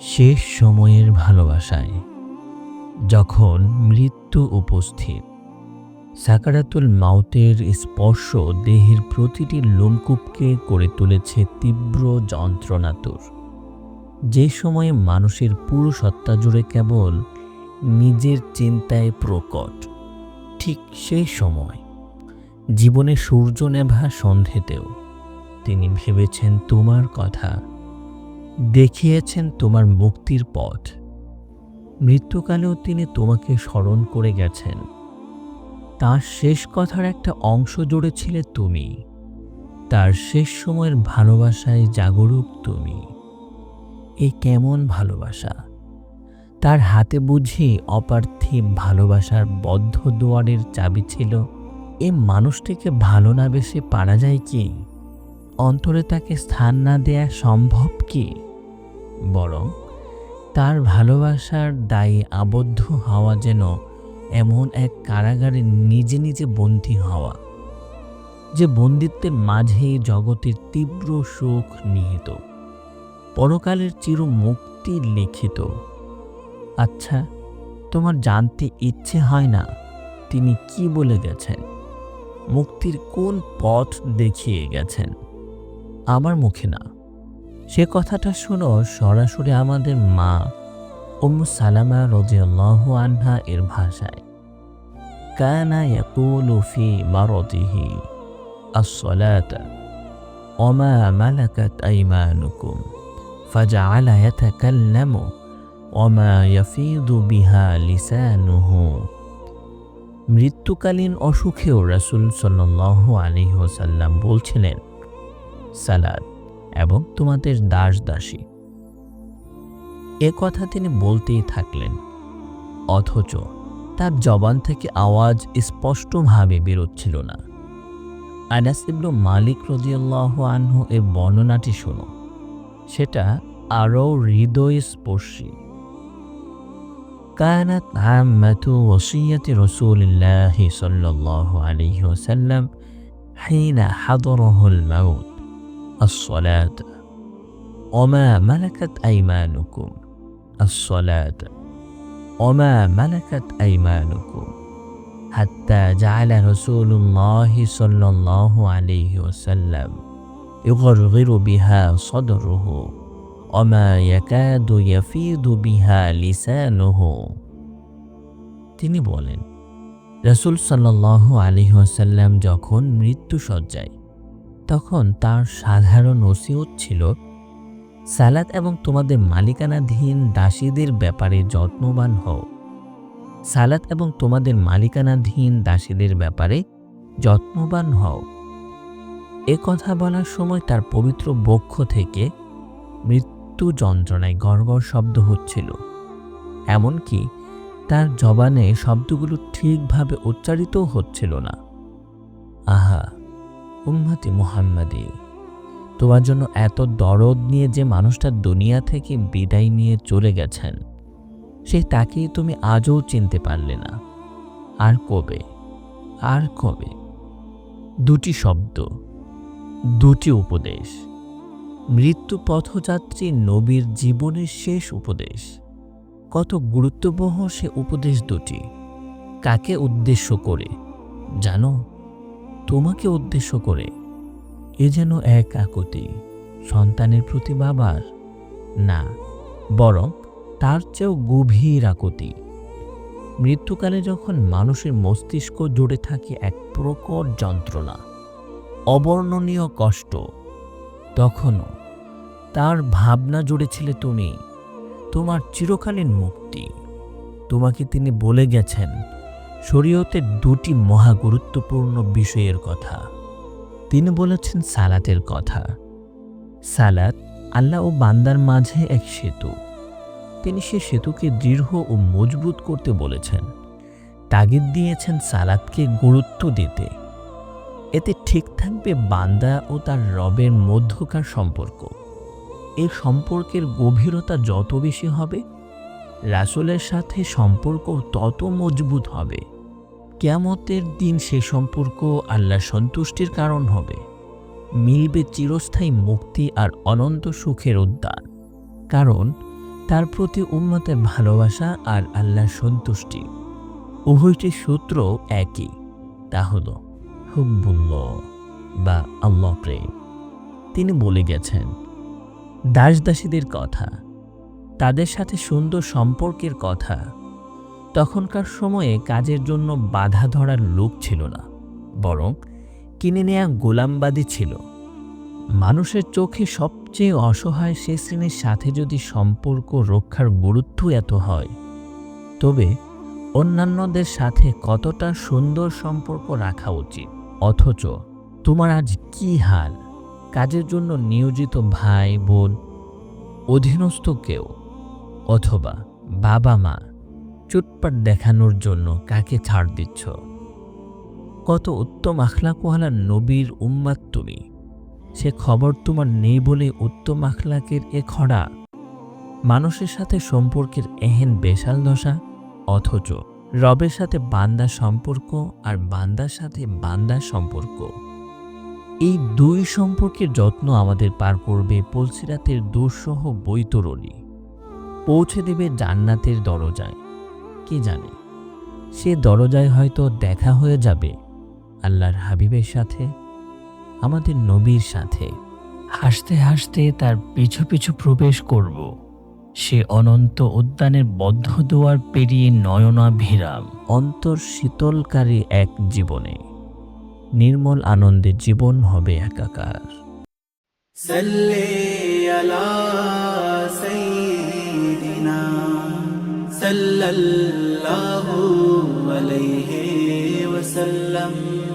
শেষ সময়ের ভালোবাসায়, যখন মৃত্যু উপস্থিত, সাকারাতুল মাউতের স্পর্শ দেহের প্রতিটি লোমকূপকে করে তুলেছে তীব্র যন্ত্রণাতুর যে সময়ে মানুষের পুরো সত্তা জুড়ে কেবল নিজের চিন্তায় প্রকট, ঠিক সেই সময় জীবনে সূর্য নেভা সন্ধেতেও তিনি ভেবেছেন তোমার কথা দেখিয়েছেন তোমার মুক্তির পথ। মৃত্যুকালেও তিনি তোমাকে স্মরণ করে গেছেন। তার শেষ কথার একটা অংশ জুড়েছিলে তুমি। তার শেষ সময়ের ভালোবাসায় জাগরুক তুমি। এ কেমন ভালোবাসা? তার হাতে বুঝি অপার্থিব ভালোবাসার বদ্ধ দুয়ারের চাবি ছিল। এ মানুষটিকে ভালো না বেশি পারা যায় কি? অন্তরে তাকে স্থান না দেয়া সম্ভব কি? বরং তার ভালোবাসার দায়ে আবদ্ধ হওয়া যেন এমন এক কারাগারে নিজে নিজে বন্দী হওয়া, যে বন্দিত্বের মাঝেই জগতের তীব্র সুখ নিহিত, পরকালের চির মুক্তি লিখিত। আচ্ছা তোমার জানতে ইচ্ছে হয় না তিনি কি বলে গেছেন? মুক্তির কোন পথ দেখিয়ে গেছেন? আমার মুখে না। সে কথাটা শোনো সরাসরি আমাদের মা উম্মু সালামা রজিয়াল্লাহ আনহা এর ভাষায় কানা ইয়াকুলু ফি মারদিহি الصلاة وما ملكت أيمانكم فجعل يتكلم وما يفيض بها لسانه মৃত্যুকালীন অসুখেও রাসূল সাল্লাল্লাহু আলাইহি ওয়াসাল্লাম বলছিলেন সালাদ এবং তোমাদের দাস দাসী এ কথা তিনি বলতেই থাকলেন অথচ তার জবান থেকে আওয়াজ স্পষ্টভাবে বেরোচ্ছিল না আনাস ইবনু মালিক রদিয়াল্লাহু আনহু এ বর্ণনাটি শোনো সেটা আরও হৃদয়স্পর্শী كانت عامة وصية رسول الله صلى الله عليه وسلم حين حضره الموت الصلاة وما ملكت أيمانكم الصلاة وما ملكت أيمانكم حتى جعل رسول الله صلى الله عليه وسلم يغرغر بها صدره وما يكاد يفيض بها لسانه তিনি বলেন রসুল সাল্লাহ আলিহাসাল্লাম যখন মৃত্যু সজ্জায় তখন তার সাধারণ ওসিয়ত ছিল, সালাত এবং তোমাদের মালিকানাধীন দাসীদের ব্যাপারে যত্নবান হও। সালাত এবং তোমাদের মালিকানাধীন দাসীদের ব্যাপারে যত্নবান হও। এ কথা বলার সময় তার পবিত্র বক্ষ থেকে মৃত্যু যন্ত্রণায় গড়গড় শব্দ হচ্ছিল, এমনকি তার জবানে শব্দগুলো ঠিকভাবে উচ্চারিত হচ্ছিল না। আহা! উম্মাতি মোহাম্মদী। তোমার জন্য এত দরদ নিয়ে যে মানুষটা দুনিয়া থেকে বিদায় নিয়ে চলে গেছেন, সে তাকেই তুমি আজও চিনতে পারলে না। আর কবে? আর কবে? দুটি শব্দ, দুটি উপদেশ মৃত্যু পথযাত্রী নবীর জীবনের শেষ উপদেশ। কত গুরুত্ববহ সে উপদেশ দুটি। কাকে উদ্দেশ্য করে? জানো? তোমাকে উদ্দেশ্য করে এ যেন এক আকুতি সন্তানের প্রতি বাবার। না, বরং তার চেয়েও গভীর আকুতি। মৃত্যুকালে যখন মানুষের মস্তিষ্ক জুড়ে থাকে এক প্রকট যন্ত্রণা, অবর্ণনীয় কষ্ট, তখনও তার ভাবনা জুড়েছিলে তুমি, তোমার চিরকালীন মুক্তি। তোমাকে তিনি বলে গেছেন শরীয়তের দুটি মহা গুরুত্বপূর্ণ বিষয়ের কথা। তিনি বলেছেন সালাতের কথা। সালাত আল্লাহ ও বান্দার মাঝে এক সেতু। তিনি সে সেতুকে দৃঢ় ও মজবুত করতে বলেছেন। তাগিদ দিয়েছেন সালাদকে গুরুত্ব দিতে। এতে ঠিক থাকবে বান্দা ও তার রবের মধ্যকার সম্পর্ক। এই সম্পর্কের গভীরতা যত বেশি হবে, রাসুলের সাথে সম্পর্ক তত মজবুত হবে। কেয়ামতের দিন সে সম্পর্ক আল্লাহ সন্তুষ্টির কারণ হবে। মিলবে চিরস্থায়ী মুক্তি আর অনন্ত সুখের উদ্যান। কারণ তার প্রতি উন্মতের ভালোবাসা আর আল্লাহর সন্তুষ্টি। উভয়টির সূত্র একই। তা হল হুব্বুল্লাহ বা আল্লাহ প্রেম। তিনি বলে গেছেন, দাসদাসীদের কথা, তাদের সাথে সুন্দর সম্পর্কের কথা তখনকার সময়ে কাজের জন্য বাধা ধরার লোক ছিল না, বরং কিনে নেয়া গোলামবাদী ছিল। মানুষের চোখে সবচেয়ে অসহায় সে শ্রেণির সাথে যদি সম্পর্ক রক্ষার গুরুত্ব এত হয়, তবে অন্যান্যদের সাথে কতটা সুন্দর সম্পর্ক রাখা উচিত? অথচ তোমার আজ কি হাল? কাজের জন্য নিয়োজিত ভাই, বোন, অধীনস্থ কেউ, অথবা বাবা মা চুটপাট দেখানোর জন্য কাকে ছাড় দিচ্ছ? কত উত্তম আখলাকওয়ালা নবীর উম্মাদ তুমি। সে খবর তোমার নেই বলে উত্তম আখলাকের এ খরা। মানুষের সাথে সম্পর্কের এহেন বেশাল দশা, অথচ রবের সাথে বান্দা সম্পর্ক আর বান্দার সাথে বান্দার সম্পর্ক। এই দুই সম্পর্কের যত্ন আমাদের পার করবে পলসিরাতের দুঃসহ বৈতরণী। পৌঁছে দেবে জান্নাতের দরজায়। কে জানে? সে দরজায় হয়তো দেখা হয়ে যাবে আল্লাহর হাবিবের সাথে, আমাদের নবীর সাথে। হাসতে হাসতে তার পিছু পিছু প্রবেশ করব। সে অনন্ত উদ্যানের বদ্ধ দুয়ার পেরিয়ে নয়নাভিরাম, অন্তর শীতলকারী এক জীবনে। নির্মল আনন্দে জীবন হবে একাকার। সাল্লি আলা সাইয়্যিদিনা صلى الله عليه وسلم.